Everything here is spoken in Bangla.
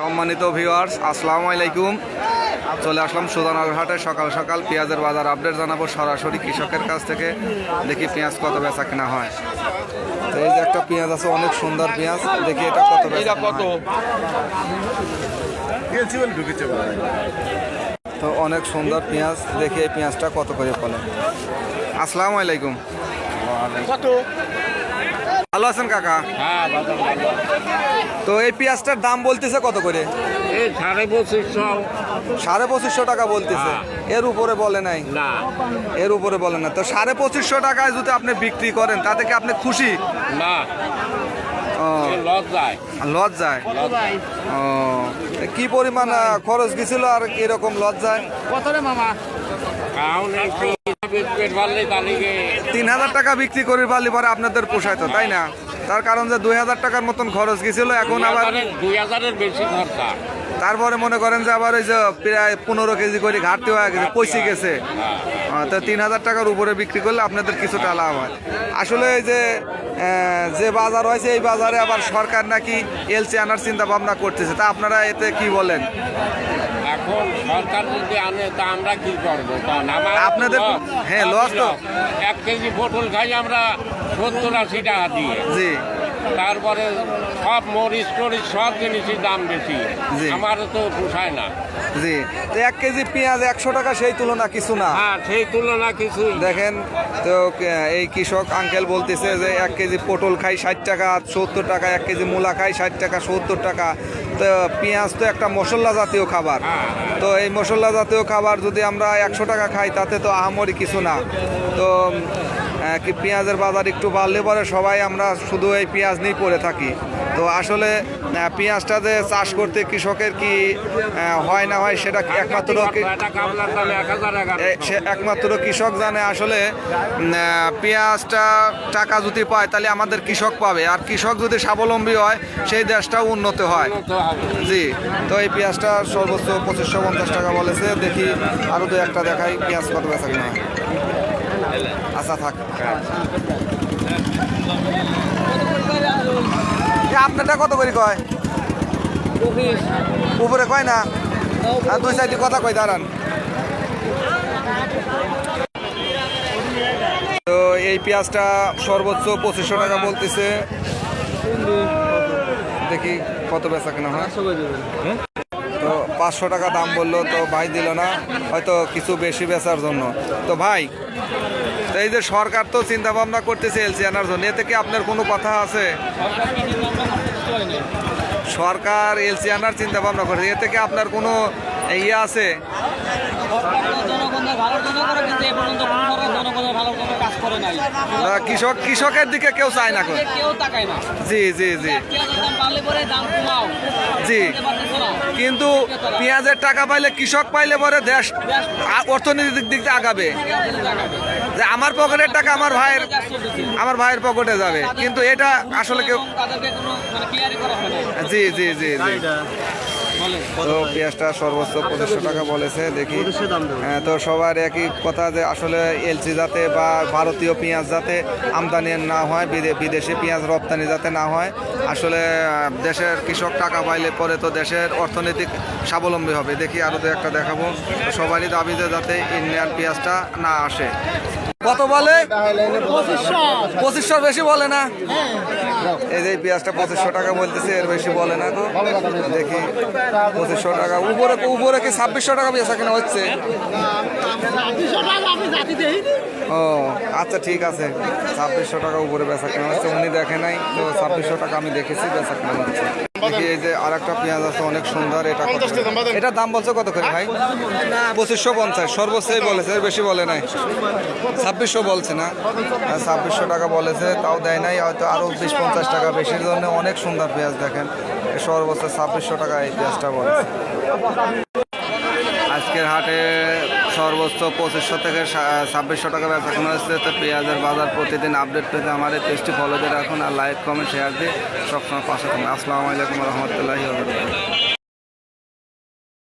সম্মানিত ভিউয়ার্স আসসালামু আলাইকুম। চলে আসলাম সুদানার হাটে। সকাল সকাল পেঁয়াজের বাজার আপডেট জানাব। সরাসরি কৃষকের কাছ থেকে দেখি পেঁয়াজ কত বেচা কেনা হয়। তো এই যে একটা পেঁয়াজ আছে অনেক সুন্দর পেঁয়াজ। দেখি এটা কত বেচা। তো অনেক সুন্দর পেঁয়াজ। দেখি এই পেঁয়াজটা কত করে ফলে। আসসালামু আলাইকুম। ভালো আছেন কাকা? হ্যাঁ। তো এই পেঁয়াজটার দাম বলতেছে কত করে? সাড়ে পঁচিশশো। সাড়ে পঁচিশশো টাকা বলতেছে। এর উপরে বলে নাই। না। এর উপরে বলে না। তো সাড়ে পঁচিশশো টাকায় যদি আপনি বিক্রি করেন তাতে কি আপনি খুশি? না। ও, লজ যায়। কি পরিমাণ খরচ গেছিল আর এরকম লজ যায়? কত রে মামা? তিন হাজার টাকা বিক্রি করে পারলে পরে আপনাদের পোষায় তো তাই না? তার কারণ যে দুই হাজার টাকার মতন খরচ গেছিল এখন আবার দুই হাজারের বেশি খরচা। তারপরে মনে করেন যে আবার ওই যে প্রায় পনেরো কেজি করে ঘাটতি হয়ে গেছে পয়সে গেছে। তো তিন হাজার টাকার উপরে বিক্রি করলে আপনাদের কিছুটা লাভ হয়। আসলে এই যে যে বাজার হয়েছে এই বাজারে আবার সরকার নাকি এলসি আনার চিন্তা ভাবনা করতেছে। তা আপনারা এতে কি বলেন? এখন সরকার যদি আনে তা আমরা কি করব? কারণ আমার আপনাদের হ্যাঁ, লস তো। এক কেজি পটল খাই আমরা সত্তর আশি টাকা দিয়ে। জি। তারপরে সব মরিচ টরিচ সব জিনিসের দাম বেশি। আমার তো পোষায় না। জি। তো এক কেজি পেঁয়াজ একশো টাকা সেই তুলনা কিছু না। হ্যাঁ সেই তুলনা কিছু দেখেন তো এই কৃষক আঙ্কেল বলতেছে যে এক কেজি পটল খাই ষাট টাকা সত্তর টাকা এক কেজি মূলা খাই ষাট টাকা সত্তর টাকা। তো পেঁয়াজ তো একটা মশলা জাতীয় খাবার। হ্যাঁ, তো এই মশলা জাতীয় খাবার যদি আমরা একশো টাকা খাই তাতে তো আহামরি কিছু না। তো কি পেঁয়াজের বাজার একটু বাড়লে পরে সবাই আমরা শুধু এই পেঁয়াজ নিয়ে পড়ে থাকি। তো আসলে পেঁয়াজটা যে চাষ করতে কৃষকের কি হয় না হয় সেটা একমাত্র একমাত্র কৃষক জানে আসলে পেঁয়াজটা টাকা যদি পায় তাহলে আমাদের কৃষক পাবে। আর কৃষক যদি স্বাবলম্বী হয় সেই দেশটাও উন্নত হয়। জি তো এই পেঁয়াজটা সর্বোচ্চ পঁচিশশো পঞ্চাশ টাকা বলেছে। দেখি আরও দু একটা দেখাই পেঁয়াজ কত বেচা কিনা। আচ্ছা থাক। আপনারটা কত করে কয়? উপরে কয় না? আর দুই সাইডে কথা কয়, দাঁড়ান। তো এই পেঁয়াজটা সর্বোচ্চ পঁচিশশো টাকা বলতেছে। দেখি কত বেচা কেনা হয়। তো পাঁচশো টাকা দাম বলল, তো ভাই দিল না। হয়তো কিছু বেশি বেচার জন্য। তো ভাই এই যে সরকার তো চিন্তা ভাবনা করতেছে এলসি আনার জন্য। এতে কি আপনার কোনো কথা আছে? সরকার এলসি আনার চিন্তা ভাবনা করেছে। এতে কি আপনার কোনো ইয়ে আছে? আহ, কৃষক কৃষকের দিকে কেউ চায় না কেউ তাকায় না। জি জি জি। পেঁয়াজের দাম বাড়লে পরে দাম কমাও জি। না। কিন্তু পেঁয়াজের টাকা পাইলে কৃষক পাইলে পরে দেশ অর্থনৈতিক দিক দিয়ে আগাবে। যে আমার পকেটের টাকা আমার ভাইয়ের আমার ভাইয়ের পকেটে যাবে। কিন্তু এটা আসলে কেউ মানে ক্লিয়ারই করা না। জি জি জি জি। তো পেঁয়াজটা সর্বোচ্চ পঁচিশশো টাকা বলেছে দেখি। হ্যাঁ, তো সবার একই কথা যে আসলে এলসি যাতে বা ভারতীয় পেঁয়াজ যাতে আমদানি না হয় বিদে- বিদেশি পেঁয়াজ রপ্তানি যাতে না হয় আসলে দেশের কৃষক টাকা পাইলে পরে তো দেশের অর্থনৈতিক স্বাবলম্বী হবে। দেখি আরও দু একটা দেখাবো। সবারই দাবি যে যাতে ইন্ডিয়ান পেঁয়াজটা না আসে। কত বলে? পঁচিশশোর বেশি বলে না? এই যে পেঁয়াজটা পঁচিশশো টাকা বলতেছে এর বেশি বলে না তো দেখি পঁচিশশো টাকা। উপরে উপরে কি ছাব্বিশশো টাকা পেঁয়াজ কিনা হচ্ছে? ও আচ্ছা ঠিক আছে। ছাব্বিশশো টাকা উপরে বেচা কেনা হচ্ছে। উনি দেখে নাই তো ছাব্বিশশো টাকা আমি দেখেছি বেচা কেনা হচ্ছে। দেখি এই যে আর একটা পেঁয়াজ আছে অনেক সুন্দর। এটা? এটার দাম বলছে কত করে ভাই? পঁচিশশো পঞ্চাশ সর্বোচ্চই বলেছে বেশি বলে নাই। ছাব্বিশশো বলছে না। ছাব্বিশশো টাকা বলেছে তাও দেয় নাই হয়তো আরও বিশ পঞ্চাশ টাকা বেশির জন্য অনেক সুন্দর পেঁয়াজ দেখেন। সর্বোচ্চ ছাব্বিশশো টাকা এই পেঁয়াজটা বলেছে। আজকের হাটে সর্বোচ্চ পঁচিশশো থেকে ছাব্বিশশো টাকা ব্যবসা কেনা হচ্ছে। তো পেঁয়াজের বাজার প্রতিদিন আপডেট পেতে এই পেজটি ফলো দিয়ে রাখুন আর লাইক কমেন্ট শেয়ার দিয়ে সবসময় পাশে থাকুন। আসসালামু আলাইকুম রহমতুল্লাহি